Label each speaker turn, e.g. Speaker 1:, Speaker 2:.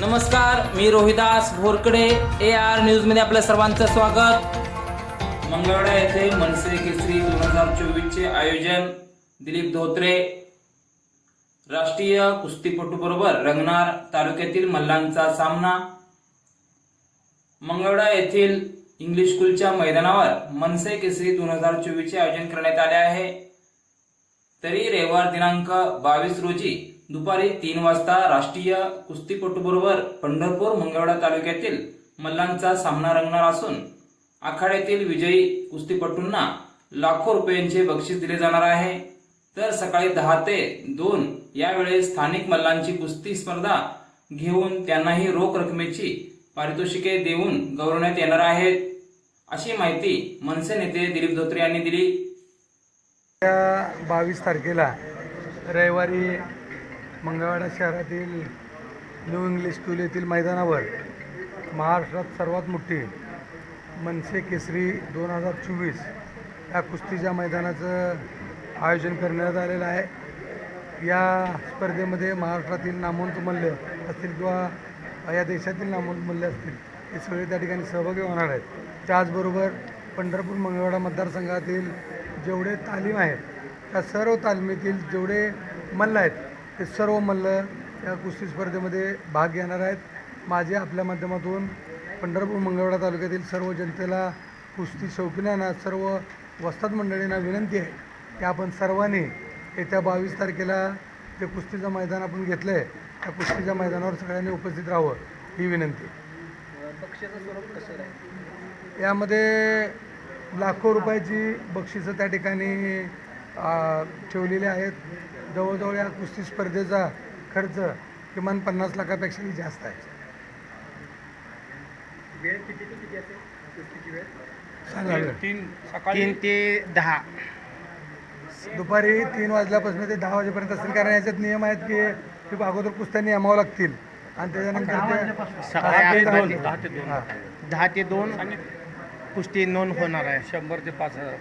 Speaker 1: नमस्कार मी Rohidas भोरकडे A R न्यूजमध्ये आपल्या सर्वांचं स्वागत. मंगळवाडा येथे मनसे केसरी दोन हजार चोवीस चे आयोजन दिलीप धोत्रे. राष्ट्रीय कुस्तीपटू बरोबर रंगणार तालुक्यातील मल्लांचा सामना. मंगळवाडा येथील इंग्लिश स्कूलच्या मैदानावर मनसे केसरी दोन हजार चोवीस चे आयोजन करण्यात आले आहे. तरी रविवार दिनांक बावीस रोजी दुपारी तीन वाजता राष्ट्रीय कुस्तीपटूबरोबर पंढरपूर मंगळवेढा तालुक्यातील मल्लांचा सामना रंगणार असून आखाड्यातील विजयी कुस्तीपटूंना लाखो रुपयांचे बक्षीस दिले जाणार आहे. तर सकाळी दहा ते दोन यावेळेस स्थानिक मल्लांची कुस्ती स्पर्धा घेऊन त्यांनाही रोख रकमेची पारितोषिके देऊन गौरवण्यात येणार आहेत. अशी माहिती मनसे नेते दिलीप धोत्रे यांनी दिली.
Speaker 2: बावीस तारखेला रविवारी मंगळवाडा शहरातील न्यू इंग्लिश स्कूल येथील मैदानावर महाराष्ट्रात सर्वात मोठी मनसे केसरी दोन हजार चोवीस या कुस्तीच्या मैदानाचं आयोजन करण्यात आलेलं आहे. या स्पर्धेमध्ये महाराष्ट्रातील नामवंत मल्ल असतील किंवा या देशातील नामवंत मल्ल असतील हे सगळे त्या ठिकाणी सहभागी होणार आहेत. त्याचबरोबर पंढरपूर मंगळवाडा मतदारसंघातील जेवढे तालीम आहेत त्या सर्व तालमीतील जेवढे मल्ल आहेत ते सर्व मल्ल या कुस्ती स्पर्धेमध्ये भाग घेणार आहेत. माझे आपल्या माध्यमातून पंढरपूर मंगळवेढा तालुक्यातील सर्व जनतेला कुस्ती शौकीनांना सर्व वस्ताद मंडळींना विनंती आहे की आपण सर्वांनी येत्या बावीस तारखेला जे कुस्तीचं मैदान आपण घेतलं आहे त्या कुस्तीच्या मैदानावर सगळ्यांनी उपस्थित राहावं ही विनंती. यामध्ये लाखो रुपयाची बक्षिसं त्या ठिकाणी ठेवलेली आहेत. जवळजवळ या कुस्ती स्पर्धेचा खर्च किमान पन्नास लाखापेक्षाही जास्त आहे. वेळ.
Speaker 3: तीन ते दहा.
Speaker 2: दुपारी तीन वाजल्यापासून ते दहा वाजेपर्यंत असेल कारण याच्यात नियम आहेत की की अगोदर कुस्त्या नियमावं लागतील. आणि त्याच्यानंतर ते.
Speaker 3: दहा ते दोन. कुस्ती नोंद होणार आहे.
Speaker 4: शंभर ते पाच हजार